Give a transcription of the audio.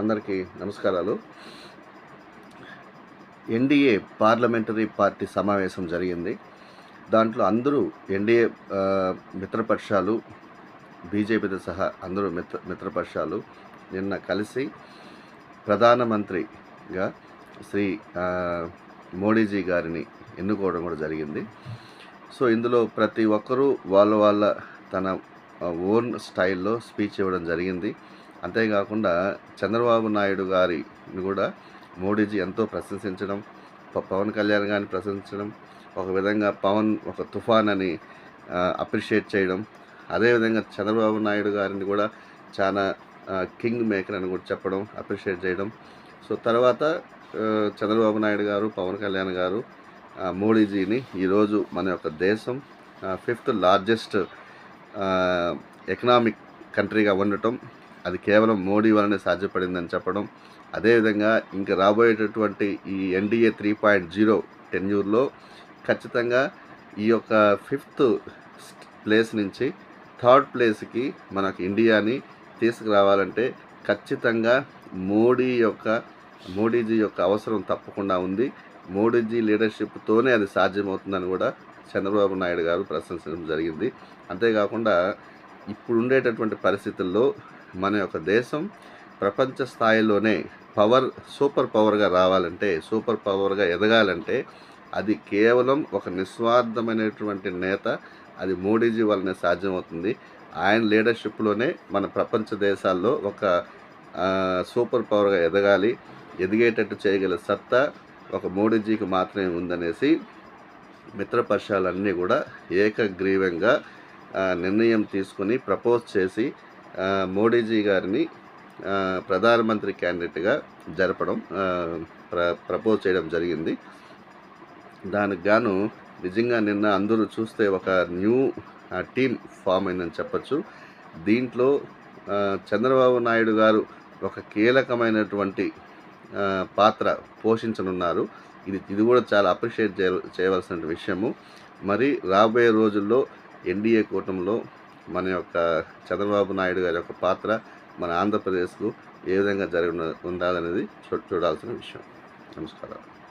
అందరికీ నమస్కారాలు. NDA parliamentary party సమావేశం జరిగింది. దాంట్లో అందరూ ఎన్డీఏ మిత్రపక్షాలు బీజేపీతో సహా అందరూ మిత్ర మిత్రపక్షాలు నిన్న కలిసి ప్రధానమంత్రిగా శ్రీ మోడీజీ గారిని ఎన్నుకోవడం కూడా జరిగింది. సో ఇందులో ప్రతి ఒక్కరూ వాళ్ళ వాళ్ళ తన ఓన్ స్టైల్లో స్పీచ్ ఇవ్వడం జరిగింది. అంతేకాకుండా చంద్రబాబు నాయుడు గారిని కూడా మోడీజీ ఎంతో ప్రశంసించడం పవన్ కళ్యాణ్ గారిని ప్రశంసించడం ఒక విధంగా పవన్ ఒక తుఫాన్ అని అప్రిషియేట్ చేయడం అదేవిధంగా చంద్రబాబు నాయుడు గారిని కూడా చాలా కింగ్ మేకర్ అని కూడా చెప్పడం అప్రిషియేట్ చేయడం. సో తర్వాత చంద్రబాబు నాయుడు గారు పవన్ కళ్యాణ్ గారు మోడీజీని ఈరోజు మన యొక్క దేశం ఫిఫ్త్ లార్జెస్ట్ ఎకనామిక్ కంట్రీగా ఉండటం అది కేవలం మోడీ వలనే సాధ్యపడిందని చెప్పడం. అదేవిధంగా ఇంకా రాబోయేటటువంటి ఈ ఎన్డీఏ త్రీ పాయింట్ జీరో టెన్యూర్లో ఖచ్చితంగా ఈ యొక్క ఫిఫ్త్ ప్లేస్ నుంచి థర్డ్ ప్లేస్కి మనకు ఇండియాని తీసుకురావాలంటే ఖచ్చితంగా మోడీ యొక్క మోడీజీ యొక్క అవసరం తప్పకుండా ఉంది. మోడీజీ లీడర్షిప్తోనే అది సాధ్యమవుతుందని కూడా చంద్రబాబు నాయుడు గారు ప్రశంసించడం జరిగింది. అంతేకాకుండా ఇప్పుడు ఉండేటటువంటి పరిస్థితుల్లో మన యొక్క దేశం ప్రపంచ స్థాయిలోనే పవర్ సూపర్ పవర్గా రావాలంటే సూపర్ పవర్గా ఎదగాలంటే అది కేవలం ఒక నిస్వార్థమైనటువంటి నేత అది మోడీజీ వల్లనే సాధ్యమవుతుంది. ఆయన లీడర్షిప్లోనే మన ప్రపంచ దేశాల్లో ఒక సూపర్ పవర్గా ఎదగాలి. ఎదిగేటట్టు చేయగల సత్తా ఒక మోడీజీకి మాత్రమే ఉందనేసి మిత్రపక్షాలన్నీ కూడా ఏకగ్రీవంగా నిర్ణయం తీసుకుని ప్రపోజ్ చేసి మోడీజీ గారిని ప్రధానమంత్రి క్యాండిడేట్గా జరపడం ప్ర ప్రపోజ్ చేయడం జరిగింది. దానికి గాను నిజంగా నిన్న అందరూ చూస్తే ఒక న్యూ టీమ్ ఫామ్ అయిందని చెప్పచ్చు. దీంట్లో చంద్రబాబు నాయుడు గారు ఒక కీలకమైనటువంటి పాత్ర పోషించనున్నారు. ఇది ఇది కూడా చాలా అప్రిషియేట్ చేయ చేయవలసిన విషయము. మరి రాబోయే రోజుల్లో ఎన్డీఏ కూటమిలో మన యొక్క చంద్రబాబు నాయుడు గారి యొక్క పాత్ర మన ఆంధ్రప్రదేశ్కు ఏ విధంగా జరిగి ఉండాలనేది చూడాల్సిన విషయం. నమస్కారం